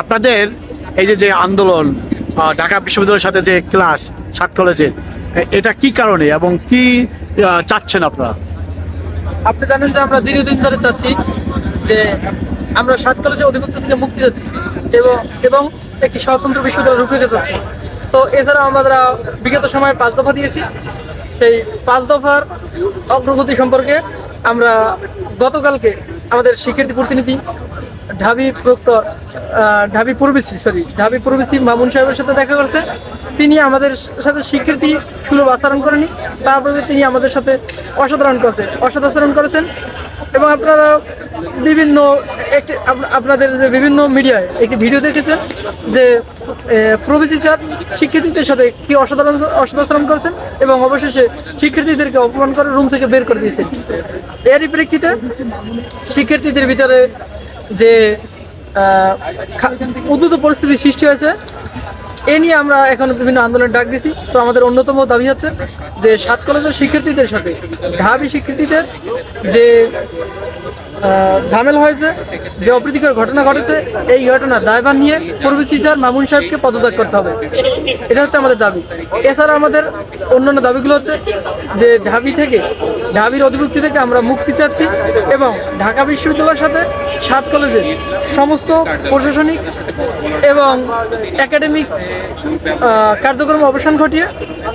আপনাদের এই যে যে আন্দোলন ঢাকা বিশ্ববিদ্যালয়ের সাথে যে ক্লাস, সাত কলেজের এটা কি কারণে এবং কি চাচ্ছেন আপনারা? আপনি জানেন যে আমরা দীর্ঘদিন ধরে চাচ্ছি যে আমরা সাত কলেজে অধিভুক্ত থেকে মুক্তি যাচ্ছি এবং এবং একটি স্বতন্ত্র বিশ্ববিদ্যালয় রূপরেখে যাচ্ছি তো এছাড়া আমরা বিগত সময়ে পাঁচ দফা দিয়েছি। সেই পাঁচ দফার অগ্রগতি সম্পর্কে আমরা গতকালকে আমাদের শিক্ষার্থী প্রতিনিধি ঢাবি প্রক্টর ঢাবি পূর্বসি সরি ঢাবি পূর্বসি মামুন সাহেবের সাথে দেখা করছে। তিনি আমাদের সাথে শিক্ষার্থী সুলভ আচরণ করেনি। তারপরে তিনি আমাদের সাথে অসাধারণ করেছে অসদাচরণ করেছেন। এবং আপনারা বিভিন্ন একটি আপনাদের যে বিভিন্ন মিডিয়ায় একটি ভিডিও দেখেছেন যে প্রবেশী স্যার শিক্ষার্থীদের সাথে কি অসাধারণ অসদাচরণ করেছেন এবং অবশেষে শিক্ষার্থীদেরকে অপমান করে রুম থেকে বের করে দিয়েছেন। এরই প্রেক্ষিতে শিক্ষার্থীদের ভিতরে যে উদ্ভূত পরিস্থিতি সৃষ্টি হয়েছে, এ নিয়ে আমরা এখন বিভিন্ন আন্দোলন ডাক দিছি। তো আমাদের অন্যতম দাবি হচ্ছে যে সাত কলেজের শিক্ষার্থীদের সাথে ঢাবি শিক্ষার্থীদের যে ঝামেলা হয়েছে যে অপ্রীতিকর ঘটনা ঘটেছে, এই ঘটনা দায়ভার নিয়ে পূর্বী স্যার মামুন সাহেবকে পদত্যাগ করতে হবে। এটা হচ্ছে আমাদের দাবি। এছাড়া আমাদের অন্যান্য দাবিগুলো হচ্ছে যে ঢাবি থেকে, ঢাবির অধিভুক্তি থেকে আমরা মুক্তি চাচ্ছি এবং ঢাকা বিশ্ববিদ্যালয়ের সাথে সাত কলেজের সমস্ত প্রশাসনিক এবং একাডেমিক কার্যক্রম অবসান ঘটিয়ে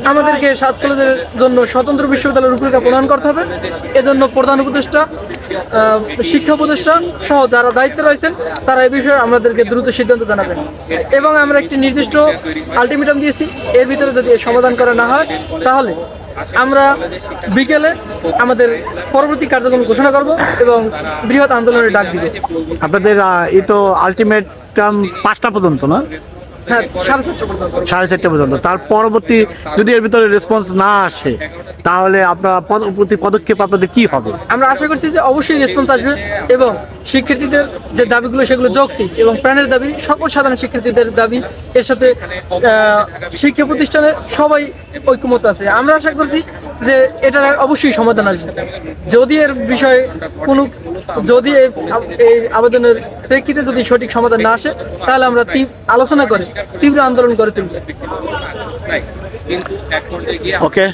আমাদেরকে সাত কলেজের জন্য স্বতন্ত্র বিশ্ববিদ্যালয়ের রূপরেখা প্রদান করতে হবে। এজন্য প্রধান উপদেষ্টা শিক্ষা উপদেষ্টা সহ যারা দায়িত্বে রয়েছেন, তারা এই বিষয়ে আমাদেরকে দ্রুত সিদ্ধান্ত জানাবেন। এবং আমরা একটি নির্দিষ্ট আলটিমেটাম দিয়েছি, এর ভিতরে যদি সমাধান করা না হয়, তাহলে আমরা বিকেলে আমাদের পরবর্তী কার্যক্রম ঘোষণা করব এবং বৃহৎ আন্দোলনের ডাক দিব। আপনাদের এই তো আলটিমেট পাঁচটা পর্যন্ত না? হ্যাঁ সাড়ে চারটা পর্যন্ত তার পরবর্তী যদি এর ভিতরে রেসপন্স না আসে তাহলে আপনার পরবর্তী পদক্ষেপ আপনাদের কি হবে? আমরা আশা করছি যে অবশ্যই রেসপন্স আসবে এবং শিক্ষার্থীদের যে দাবিগুলো সেগুলো যৌক্তিক এবং প্রাণের দাবি সকল সাধারণ শিক্ষার্থীদের দাবি এর সাথে শিক্ষা প্রতিষ্ঠানের সবাই ঐক্যমত আছে। আমরা আশা করছি যে এটার অবশ্যই সমাধান আসবে। যদি এর বিষয়ে কোনো যদি এই আবেদনের প্রেক্ষিতে যদি সঠিক সমাধান না আসে, তাহলে আমরা আলোচনা করে, তীব্র আন্দোলন করে তুলব। ওকে